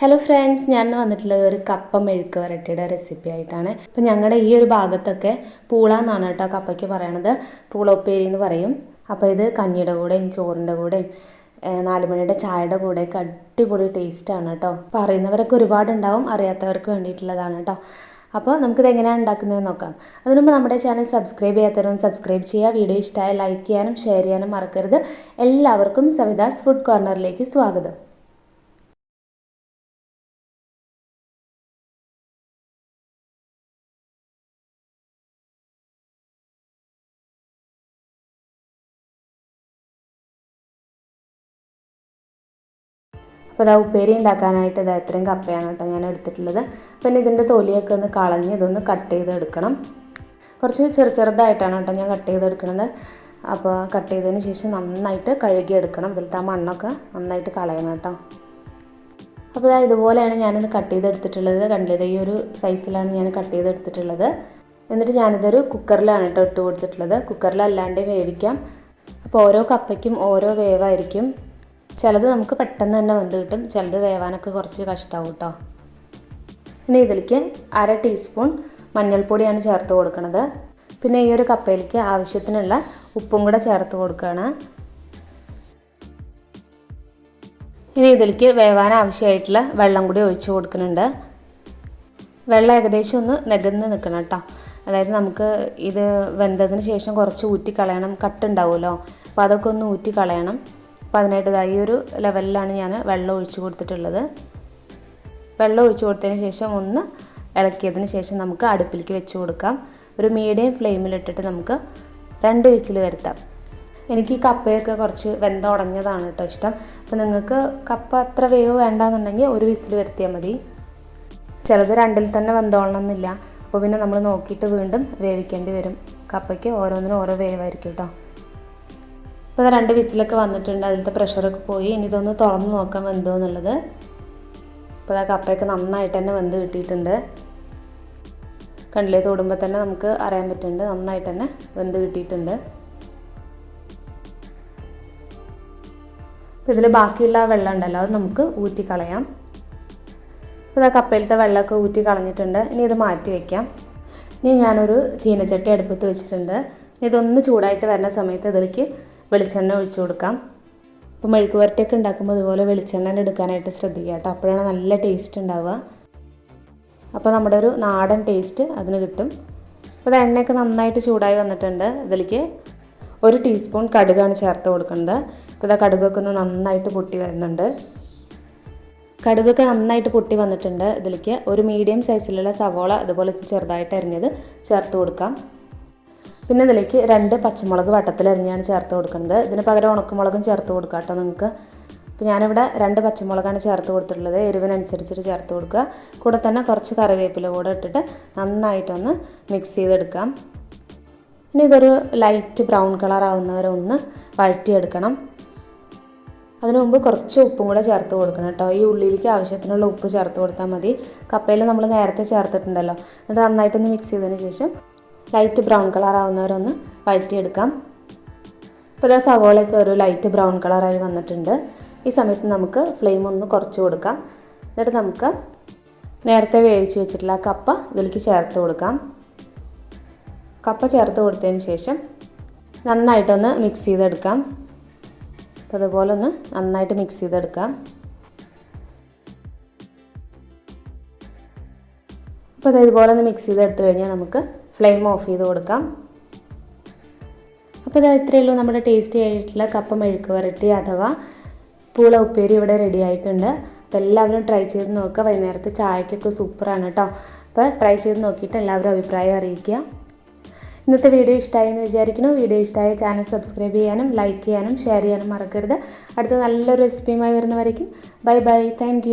Hello friends ഞാൻ വന്നിട്ടുള്ളത് ഒരു കപ്പ മെഴുക്ക് വരട്ടിയുടെ റെസിപ്പി ആയിട്ടാണ്. അപ്പം ഞങ്ങളുടെ ഈ ഒരു ഭാഗത്തൊക്കെ പൂള എന്നാണ് കേട്ടോ കപ്പയ്ക്ക് പറയണത്. പൂള ഉപ്പേരി എന്ന് പറയും. അപ്പോൾ ഇത് കഞ്ഞിയുടെ കൂടെയും ചോറിന്റെ കൂടെയും നാലുമണിയുടെ ചായയുടെ കൂടെയൊക്കെ അടിപൊളി ടേസ്റ്റാണ് കേട്ടോ. അപ്പോൾ അറിയുന്നവരൊക്കെ ഒരുപാടുണ്ടാവും അറിയാത്തവർക്ക് വേണ്ടിയിട്ടുള്ളതാണ് കേട്ടോ. അപ്പോൾ നമുക്കിത് എങ്ങനെയാണ് ഉണ്ടാക്കുന്നതെന്ന് നോക്കാം. അതിനു മുമ്പ് നമ്മുടെ ചാനൽ സബ്സ്ക്രൈബ് ചെയ്യാത്തവരും സബ്സ്ക്രൈബ് ചെയ്യുക. വീഡിയോ ഇഷ്ടമായ ലൈക്ക് ചെയ്യാനും ഷെയർ ചെയ്യാനും മറക്കരുത്. എല്ലാവർക്കും സവിതാസ് ഫുഡ് കോർണറിലേക്ക് സ്വാഗതം. അപ്പോൾ ഇതാ ഉപ്പേരി ഉണ്ടാക്കാനായിട്ട് ഇത് ഇത്രയും കപ്പയാണ് കേട്ടോ ഞാൻ എടുത്തിട്ടുള്ളത്. പിന്നെ ഇതിന്റെ തൊലിയൊക്കെ ഒന്ന് കളഞ്ഞ് ഇതൊന്ന് കട്ട് ചെയ്ത് എടുക്കണം കുറച്ച് ചെറു ചെറുതായിട്ടാണ് കേട്ടോ ഞാൻ കട്ട് ചെയ്തെടുക്കുന്നത്. അപ്പോൾ കട്ട് ചെയ്തതിന് ശേഷം നന്നായിട്ട് കഴുകിയെടുക്കണം. ഇതിലത്തെ ആ മണ്ണൊക്കെ നന്നായിട്ട് കളയണം കേട്ടോ. അപ്പോൾ ഇതാ ഇതുപോലെയാണ് ഞാനിത് കട്ട് ചെയ്തെടുത്തിട്ടുള്ളത്. കണ്ടില്ലേ ഈ ഒരു സൈസിലാണ് ഞാൻ കട്ട് ചെയ്തെടുത്തിട്ടുള്ളത്. എന്നിട്ട് ഞാനിതൊരു കുക്കറിലാണ് കേട്ടോ ഇട്ട് കൊടുത്തിട്ടുള്ളത്. കുക്കറിലല്ലാണ്ട് വേവിക്കാം. അപ്പോൾ ഓരോ കപ്പയ്ക്കും ഓരോ വേവായിരിക്കും. ചിലത് നമുക്ക് പെട്ടെന്ന് തന്നെ വെന്ത് കിട്ടും. ചിലത് വേവാനൊക്കെ കുറച്ച് കഷ്ടമാവും കേട്ടോ പിന്നെ ഇതിലേക്ക് അര ടീസ്പൂൺ മഞ്ഞൾപ്പൊടിയാണ് ചേർത്ത് കൊടുക്കുന്നത് പിന്നെ ഈ ഒരു കപ്പയിലേക്ക് ആവശ്യത്തിനുള്ള ഉപ്പും കൂടെ ചേർത്ത് കൊടുക്കുകയാണ് ഇനി ഇതിലേക്ക് വേവാൻ ആവശ്യമായിട്ടുള്ള വെള്ളം കൂടി ഒഴിച്ച് കൊടുക്കുന്നുണ്ട്. വെള്ളം ഏകദേശം ഒന്ന് നികന്ന് നിൽക്കണം കേട്ടോ അതായത് നമുക്ക് ഇത് വെന്തതിന് ശേഷം കുറച്ച് ഊറ്റി കളയണം കട്ടുണ്ടാവുമല്ലോ. അപ്പോൾ അതൊക്കെ ഒന്ന് ഊറ്റി കളയണം അപ്പോൾ അതിനായിട്ട് ഇതാ ഈ ഒരു ലെവലിലാണ് ഞാൻ വെള്ളം ഒഴിച്ച് കൊടുത്തിട്ടുള്ളത്. വെള്ളം ഒഴിച്ച് കൊടുത്തതിന് ശേഷം ഒന്ന് ഇളക്കിയതിന് ശേഷം നമുക്ക് അടുപ്പിലേക്ക് വെച്ച് കൊടുക്കാം. ഒരു മീഡിയം ഫ്ലെയിമിലിട്ടിട്ട് നമുക്ക് രണ്ട് വിസിൽ വരുത്താം. എനിക്ക് ഈ കപ്പയൊക്കെ കുറച്ച് വെന്ത ഉടഞ്ഞതാണ് കേട്ടോ ഇഷ്ടം. അപ്പോൾ നിങ്ങൾക്ക് കപ്പ അത്ര വേവ് വേണ്ടാന്നുണ്ടെങ്കിൽ ഒരു വിസിൽ വരുത്തിയാൽ മതി. ചിലത് രണ്ടിൽ തന്നെ വെന്തോളണമെന്നില്ല. അപ്പോൾ പിന്നെ നമ്മൾ നോക്കിയിട്ട് വീണ്ടും വേവിക്കേണ്ടി വരും. കപ്പയ്ക്ക് ഓരോന്നിനും ഓരോ വേവായിരിക്കും കേട്ടോ. ഇപ്പോൾ രണ്ട് വിസിലൊക്കെ വന്നിട്ടുണ്ട്. അതിലത്തെ പ്രഷറൊക്കെ പോയി. ഇനി ഇതൊന്ന് തുറന്ന് നോക്കാം വെന്തോ എന്നുള്ളത്. ഇപ്പോൾ ആ കപ്പയൊക്കെ നന്നായിട്ട് തന്നെ വെന്ത് കിട്ടിയിട്ടുണ്ട്. കണ്ടില്ലേ? തൊടുമ്പോൾ തന്നെ നമുക്ക് അറിയാൻ പറ്റുന്നുണ്ട്. നന്നായിട്ട് തന്നെ വെന്ത് കിട്ടിയിട്ടുണ്ട്. അപ്പോൾ ഇതിൽ ബാക്കിയുള്ള ആ വെള്ളം ഉണ്ടല്ലോ. അത് നമുക്ക് ഊറ്റി കളയാം. അപ്പോൾ ഇതാ കപ്പയിലത്തെ വെള്ളമൊക്കെ ഊറ്റി കളഞ്ഞിട്ടുണ്ട്. ഇനി ഇത് മാറ്റി വയ്ക്കാം ഇനി ഞാനൊരു ചീനച്ചട്ടി അടുപ്പത്ത് വെച്ചിട്ടുണ്ട്. ഇനി ഇതൊന്ന് ചൂടായിട്ട് വരുന്ന സമയത്ത് ഇതിലേക്ക് വെളിച്ചെണ്ണ ഒഴിച്ചു കൊടുക്കാം. ഇപ്പോൾ മെഴുക്ക് വരട്ടിയൊക്കെ ഉണ്ടാക്കുമ്പോൾ ഇതുപോലെ വെളിച്ചെണ്ണ എടുക്കാനായിട്ട് ശ്രദ്ധിക്കുക കേട്ടോ. അപ്പോഴാണ് നല്ല ടേസ്റ്റ് ഉണ്ടാവുക. അപ്പോൾ നമ്മുടെ ഒരു നാടൻ ടേസ്റ്റ് അതിന് കിട്ടും. അപ്പോൾ എണ്ണയൊക്കെ നന്നായിട്ട് ചൂടായി വന്നിട്ടുണ്ട്. ഇതിലേക്ക് ഒരു ടീസ്പൂൺ കടുകാണ് ചേർത്ത് കൊടുക്കുന്നത്. ഇപ്പോൾ ഇതാ കടുകൊക്കെ ഒന്ന് നന്നായിട്ട് പൊട്ടി വരുന്നുണ്ട്. കടുകൊക്കെ നന്നായിട്ട് പൊട്ടി വന്നിട്ടുണ്ട്. ഇതിലേക്ക് ഒരു മീഡിയം സൈസിലുള്ള സവോള അതുപോലെ ചെറുതായിട്ട് അരിഞ്ഞത് ചേർത്ത് കൊടുക്കാം. പിന്നെ ഇതിലേക്ക് രണ്ട് പച്ചമുളക് വട്ടത്തിലരിഞ്ഞാണ് ചേർത്ത് കൊടുക്കുന്നത്. ഇതിന് പകരം ഉണക്കമുളകും ചേർത്ത് കൊടുക്കാം കേട്ടോ നിങ്ങൾക്ക്. അപ്പോൾ ഞാനിവിടെ രണ്ട് പച്ചമുളകാണ് ചേർത്ത് കൊടുത്തിട്ടുള്ളത്. എരിവിനനുസരിച്ചിട്ട് ചേർത്ത് കൊടുക്കുക. കൂടെ തന്നെ കുറച്ച് കറിവേപ്പില കൂടെ ഇട്ടിട്ട് നന്നായിട്ടൊന്ന് മിക്സ് ചെയ്തെടുക്കാം. ഇനി ഇതൊരു ലൈറ്റ് ബ്രൗൺ കളർ ആവുന്നവരെ ഒന്ന് വഴറ്റിയെടുക്കണം. അതിനു മുമ്പ് കുറച്ച് ഉപ്പും കൂടെ ചേർത്ത് കൊടുക്കണം കേട്ടോ. ഈ ഉള്ളിയിലേക്ക് ആവശ്യത്തിനുള്ള ഉപ്പ് ചേർത്ത് കൊടുത്താൽ മതി. കപ്പയിൽ നമ്മൾ നേരത്തെ ചേർത്തിട്ടുണ്ടല്ലോ. എന്നിട്ട് നന്നായിട്ടൊന്ന് മിക്സ് ചെയ്തതിന് ശേഷം ലൈറ്റ് ബ്രൗൺ കളർ ആവുന്നവരൊന്ന് വഴറ്റിയെടുക്കാം. ഇപ്പോൾ ദാ സവോളയൊക്കെ ഒരു ലൈറ്റ് ബ്രൗൺ കളറായി വന്നിട്ടുണ്ട്. ഈ സമയത്ത് നമുക്ക് ഫ്ലെയിം ഒന്ന് കുറച്ച് കൊടുക്കാം. എന്നിട്ട് നമുക്ക് നേരത്തെ വേവിച്ച് വെച്ചിട്ടുള്ള കപ്പ ഇതിലേക്ക് ചേർത്ത് കൊടുക്കാം. കപ്പ ചേർത്ത് കൊടുത്തതിന് ശേഷം നന്നായിട്ടൊന്ന് മിക്സ് ചെയ്തെടുക്കാം. അപ്പോൾ അതുപോലെ ഒന്ന് നന്നായിട്ട് മിക്സ് ചെയ്തെടുക്കാം. അപ്പോൾ അത് ഇതുപോലെ ഒന്ന് മിക്സ് ചെയ്തെടുത്തു കഴിഞ്ഞാൽ നമുക്ക് ഫ്ലെയിം ഓഫ് ചെയ്ത് കൊടുക്കാം. അപ്പോൾ ഇതാ ഇത്രയേ ഉള്ളൂ നമ്മുടെ ടേസ്റ്റി ആയിട്ടുള്ള കപ്പ മെഴുക്ക് വരട്ടി അഥവാ പൂള ഉപ്പേരി ഇവിടെ റെഡി ആയിട്ടുണ്ട്. അപ്പോൾ എല്ലാവരും ട്രൈ ചെയ്ത് നോക്കുക. വൈകുന്നേരത്തെ ചായക്കൊക്കെ സൂപ്പറാണ് കേട്ടോ. അപ്പോൾ ട്രൈ ചെയ്ത് നോക്കിയിട്ട് എല്ലാവരും അഭിപ്രായം അറിയിക്കുക. ഇന്നത്തെ വീഡിയോ ഇഷ്ടമായി എന്ന് വിചാരിക്കുന്നു. വീഡിയോ ഇഷ്ടമായ ചാനൽ സബ്സ്ക്രൈബ് ചെയ്യാനും ലൈക്ക് ചെയ്യാനും ഷെയർ ചെയ്യാനും മറക്കരുത്. അടുത്ത നല്ലൊരു റെസിപ്പിയുമായി വരുന്നവരേക്കും. Bye bye thank